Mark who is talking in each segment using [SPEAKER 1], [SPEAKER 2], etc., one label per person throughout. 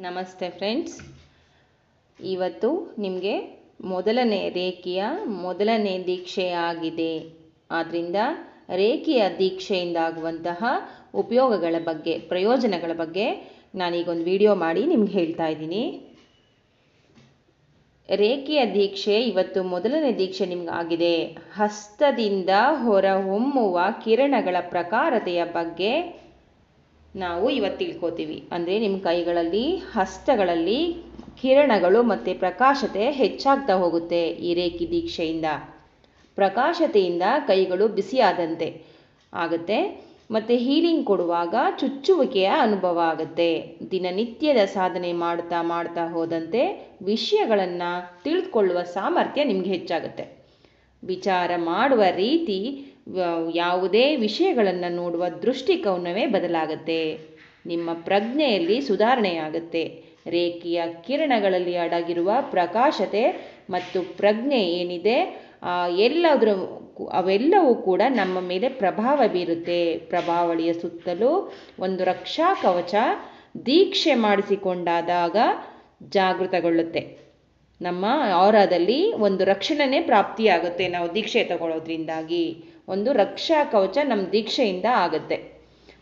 [SPEAKER 1] ನಮಸ್ತೆ ಫ್ರೆಂಡ್ಸ್. ಇವತ್ತು ನಿಮಗೆ ಮೊದಲನೇ ರೇಖೆಯ ಮೊದಲನೇ ದೀಕ್ಷೆ ಆಗಿದೆ ಆದ್ದರಿಂದ ರೇಖೆಯ ದೀಕ್ಷೆಯಿಂದ ಆಗುವಂತಹ ಉಪಯೋಗಗಳ ಬಗ್ಗೆ, ಪ್ರಯೋಜನಗಳ ಬಗ್ಗೆ ನಾನೀಗೊಂದು ವಿಡಿಯೋ ಮಾಡಿ ನಿಮ್ಗೆ ಹೇಳ್ತಾ ಇದ್ದೀನಿ. ರೇಖೆಯ ದೀಕ್ಷೆ ಇವತ್ತು ಮೊದಲನೇ ದೀಕ್ಷೆ ನಿಮ್ಗೆ ಆಗಿದೆ. ಹಸ್ತದಿಂದ ಹೊರಹೊಮ್ಮುವ ಕಿರಣಗಳ ಪ್ರಕಾರತೆಯ ಬಗ್ಗೆ ನಾವು ಇವತ್ತು ತಿಳ್ಕೊತೀವಿ. ಅಂದರೆ ನಿಮ್ಮ ಕೈಗಳಲ್ಲಿ, ಹಸ್ತಗಳಲ್ಲಿ ಕಿರಣಗಳು ಮತ್ತು ಪ್ರಕಾಶತೆ ಹೆಚ್ಚಾಗ್ತಾ ಹೋಗುತ್ತೆ ಈ ರೇಖಿ ದೀಕ್ಷೆಯಿಂದ. ಪ್ರಕಾಶತೆಯಿಂದ ಕೈಗಳು ಬಿಸಿಯಾದಂತೆ ಆಗುತ್ತೆ. ಮತ್ತು ಹೀಲಿಂಗ್ ಕೊಡುವಾಗ ಚುಚ್ಚುವಿಕೆಯ ಅನುಭವ ಆಗುತ್ತೆ. ದಿನನಿತ್ಯದ ಸಾಧನೆ ಮಾಡ್ತಾ ಮಾಡ್ತಾ ಹೋದಂತೆ ವಿಷಯಗಳನ್ನು ತಿಳಿದುಕೊಳ್ಳುವ ಸಾಮರ್ಥ್ಯ ನಿಮಗೆ ಹೆಚ್ಚಾಗುತ್ತೆ. ವಿಚಾರ ಮಾಡುವ ರೀತಿ ಯಾವುದೇ ವಿಷಯಗಳನ್ನು ನೋಡುವ ದೃಷ್ಟಿಕೋನವೇ ಬದಲಾಗುತ್ತೆ. ನಿಮ್ಮ ಪ್ರಜ್ಞೆಯಲ್ಲಿ ಸುಧಾರಣೆಯಾಗುತ್ತೆ. ರೇಖೆಯ ಕಿರಣಗಳಲ್ಲಿ ಅಡಗಿರುವ ಪ್ರಕಾಶತೆ ಮತ್ತು ಪ್ರಜ್ಞೆ ಏನಿದೆ ಎಲ್ಲದರ ಅವೆಲ್ಲವೂ ಕೂಡ ನಮ್ಮ ಮೇಲೆ ಪ್ರಭಾವ ಬೀರುತ್ತೆ. ಪ್ರಭಾವಳಿಯ ಸುತ್ತಲೂ ಒಂದು ರಕ್ಷಾ ಕವಚ ದೀಕ್ಷೆ ಮಾಡಿಸಿಕೊಂಡಾದಾಗ ಜಾಗೃತಗೊಳ್ಳುತ್ತೆ. ನಮ್ಮ ಆರಾದಲ್ಲಿ ಒಂದು ರಕ್ಷಣೆನೇ ಪ್ರಾಪ್ತಿಯಾಗುತ್ತೆ ನಾವು ದೀಕ್ಷೆ ತಗೊಳ್ಳೋದ್ರಿಂದಾಗಿ ಒಂದು ರಕ್ಷಾ ಕವಚ ನಮ್ಮ ದೀಕ್ಷೆಯಿಂದ ಆಗುತ್ತೆ.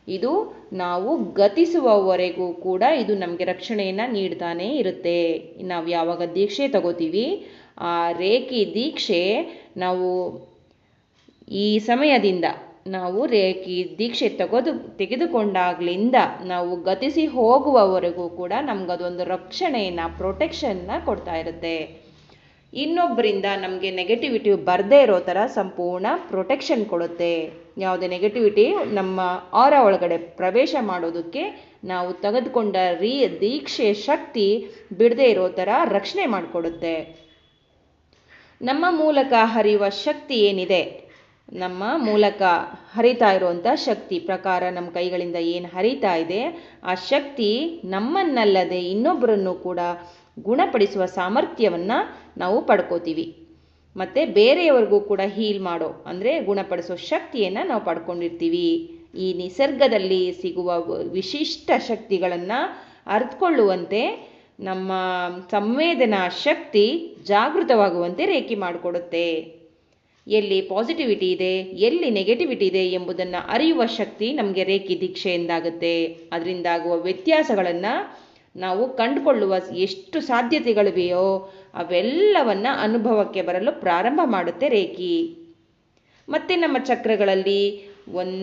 [SPEAKER 1] ಇದು ನಾವು ಗತಿಸುವವರೆಗೂ ಕೂಡ ಇದು ನಮಗೆ ರಕ್ಷಣೆಯನ್ನು ನೀಡ್ತಾನೇ ಇರುತ್ತೆ. ನಾವು ಯಾವಾಗ ದೀಕ್ಷೆ ತಗೋತೀವಿ, ಆ ರೇಖಿ ದೀಕ್ಷೆ ನಾವು ಈ ಸಮಯದಿಂದ ನಾವು ರೇಖಿ ದೀಕ್ಷೆ ತಗೋದು ತೆಗೆದುಕೊಂಡಾಗ್ಲಿಂದ ನಾವು ಗತಿಸಿ ಹೋಗುವವರೆಗೂ ಕೂಡ ನಮಗದೊಂದು ರಕ್ಷಣೆಯನ್ನು ಪ್ರೊಟೆಕ್ಷನ್ನ ಕೊಡ್ತಾ ಇರುತ್ತೆ. ಇನ್ನೊಬ್ಬರಿಂದ ನಮಗೆ ನೆಗೆಟಿವಿಟಿ ಬರದೇ ಇರೋ ಥರ ಸಂಪೂರ್ಣ ಪ್ರೊಟೆಕ್ಷನ್ ಕೊಡುತ್ತೆ. ಯಾವುದೇ ನೆಗೆಟಿವಿಟಿ ನಮ್ಮ ಆರ ಒಳಗಡೆ ಪ್ರವೇಶ ಮಾಡೋದಕ್ಕೆ ನಾವು ತೆಗೆದುಕೊಂಡ ರೀ ದೀಕ್ಷೆ ಶಕ್ತಿ ಬಿಡದೇ ಇರೋ ಥರ ರಕ್ಷಣೆ ಮಾಡಿಕೊಡುತ್ತೆ. ನಮ್ಮ ಮೂಲಕ ಹರಿಯುವ ಶಕ್ತಿ ಏನಿದೆ? ನಮ್ಮ ಮೂಲಕ ಹರಿತಾ ಇರುವಂಥ ಶಕ್ತಿ ಪ್ರಕಾರ ನಮ್ಮ ಕೈಗಳಿಂದ ಏನು ಹರಿತಾ ಇದೆ, ಆ ಶಕ್ತಿ ನಮ್ಮನ್ನಲ್ಲದೆ ಇನ್ನೊಬ್ಬರನ್ನು ಕೂಡ ಗುಣಪಡಿಸುವ ಸಾಮರ್ಥ್ಯವನ್ನು ನಾವು ಪಡ್ಕೋತೀವಿ. ಮತ್ತು ಬೇರೆಯವರಿಗೂ ಕೂಡ ಹೀಲ್ ಮಾಡೋ, ಅಂದರೆ ಗುಣಪಡಿಸೋ ಶಕ್ತಿಯನ್ನು ನಾವು ಪಡ್ಕೊಂಡಿರ್ತೀವಿ. ಈ ನಿಸರ್ಗದಲ್ಲಿ ಸಿಗುವ ವಿಶಿಷ್ಟ ಶಕ್ತಿಗಳನ್ನು ಅರ್ಥಕೊಳ್ಳುವಂತೆ ನಮ್ಮ ಸಂವೇದನಾ ಶಕ್ತಿ ಜಾಗೃತವಾಗುವಂತೆ ರೇಖೆ ಮಾಡಿಕೊಡುತ್ತೆ. ಎಲ್ಲಿ ಪಾಸಿಟಿವಿಟಿ ಇದೆ, ಎಲ್ಲಿ ನೆಗೆಟಿವಿಟಿ ಇದೆ ಎಂಬುದನ್ನು ಅರಿಯುವ ಶಕ್ತಿ ನಮಗೆ ರೇಖಿ ದೀಕ್ಷೆಯಿಂದಾಗುತ್ತೆ. ಅದರಿಂದಾಗುವ ವ್ಯತ್ಯಾಸಗಳನ್ನು ನಾವು ಕಂಡುಕೊಳ್ಳುವ ಎಷ್ಟು ಸಾಧ್ಯತೆಗಳಿವೆಯೋ ಅವೆಲ್ಲವನ್ನು ಅನುಭವಕ್ಕೆ ಬರಲು ಪ್ರಾರಂಭ ಮಾಡುತ್ತೆ ರೇಖಿ. ಮತ್ತು ನಮ್ಮ ಚಕ್ರಗಳಲ್ಲಿ ಒನ್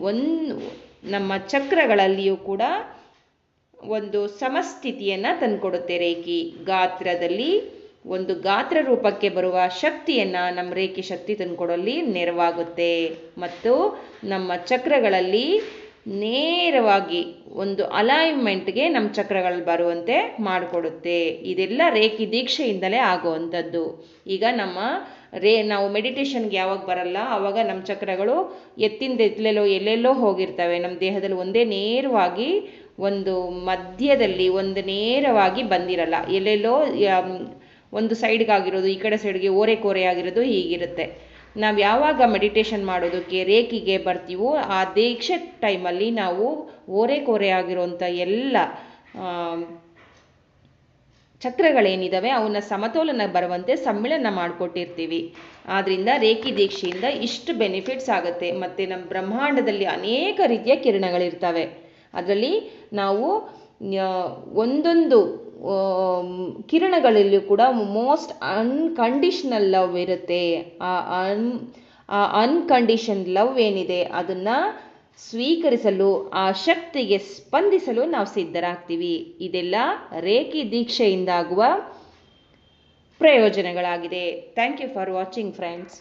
[SPEAKER 1] ಒಂದು ನಮ್ಮ ಚಕ್ರಗಳಲ್ಲಿಯೂ ಕೂಡ ಒಂದು ಸಮಸ್ಥಿತಿಯನ್ನು ತಂದುಕೊಡುತ್ತೆ ರೇಖಿ. ಗಾತ್ರದಲ್ಲಿ ಒಂದು ಗಾತ್ರ ರೂಪಕ್ಕೆ ಬರುವ ಶಕ್ತಿಯನ್ನು ನಮ್ಮ ರೇಖೆ ಶಕ್ತಿ ತಂದುಕೊಡಲ್ಲಿ ನೆರವಾಗುತ್ತೆ. ಮತ್ತು ನಮ್ಮ ಚಕ್ರಗಳಲ್ಲಿ ನೇರವಾಗಿ ಒಂದು ಅಲೈನ್ಮೆಂಟ್ಗೆ ನಮ್ಮ ಚಕ್ರಗಳು ಬರುವಂತೆ ಮಾಡಿಕೊಡುತ್ತೆ. ಇದೆಲ್ಲ ರೇಖಿ ದೀಕ್ಷೆಯಿಂದಲೇ ಆಗುವಂಥದ್ದು. ಈಗ ನಮ್ಮ ರೇ, ನಾವು ಮೆಡಿಟೇಷನ್ಗೆ ಯಾವಾಗ ಬರಲ್ಲ ಆವಾಗ ನಮ್ಮ ಚಕ್ರಗಳು ಎತ್ತಿಂದ ಎತ್ತಲೆಲ್ಲೋ ಎಲ್ಲೆಲ್ಲೋ ಹೋಗಿರ್ತವೆ. ನಮ್ಮ ದೇಹದಲ್ಲಿ ಒಂದೇ ನೇರವಾಗಿ ಒಂದು ಮಧ್ಯದಲ್ಲಿ ಒಂದು ನೇರವಾಗಿ ಬಂದಿರಲ್ಲ. ಎಲ್ಲೆಲ್ಲೋ ಒಂದು ಸೈಡ್ಗಾಗಿರೋದು, ಈ ಕಡೆ ಸೈಡ್ಗೆ ಓರೆ ಕೋರೆ ಆಗಿರೋದು ಹೀಗಿರುತ್ತೆ. ನಾವು ಯಾವಾಗ ಮೆಡಿಟೇಷನ್ ಮಾಡೋದಕ್ಕೆ ರೇಖಿಗೆ ಬರ್ತೀವೋ ಆ ದೀಕ್ಷೆ ಟೈಮಲ್ಲಿ ನಾವು ಓರೆ ಕೋರೆ ಆಗಿರುವಂಥ ಎಲ್ಲ ಚಕ್ರಗಳೇನಿದ್ದಾವೆ ಅವನ್ನ ಸಮತೋಲನ ಬರುವಂತೆ ಸಮ್ಮಿಳನ ಮಾಡಿಕೊಟ್ಟಿರ್ತೀವಿ. ಆದ್ದರಿಂದ ರೇಖಿ ದೀಕ್ಷೆಯಿಂದ ಇಷ್ಟು ಬೆನಿಫಿಟ್ಸ್ ಆಗುತ್ತೆ. ಮತ್ತು ನಮ್ಮ ಬ್ರಹ್ಮಾಂಡದಲ್ಲಿ ಅನೇಕ ರೀತಿಯ ಕಿರಣಗಳಿರ್ತವೆ. ಅದರಲ್ಲಿ ನಾವು ಒಂದೊಂದು ಕಿರಣಗಳಲ್ಲೂ ಕೂಡ ಮೋಸ್ಟ್ ಅನ್ಕಂಡೀಷ್ನಲ್ ಲವ್ ಇರುತ್ತೆ. ಆ ಅನ್ ಆ ಅನ್ಕಂಡೀಷನ್ ಲವ್ ಏನಿದೆ ಅದನ್ನು ಸ್ವೀಕರಿಸಲು, ಆ ಶಕ್ತಿಗೆ ಸ್ಪಂದಿಸಲು ನಾವು ಸಿದ್ಧರಾಗ್ತೀವಿ. ಇದೆಲ್ಲ ರೇಖಿ ದೀಕ್ಷೆಯಿಂದಾಗುವ ಪ್ರಯೋಜನಗಳಾಗಿದೆ. Thank you for watching friends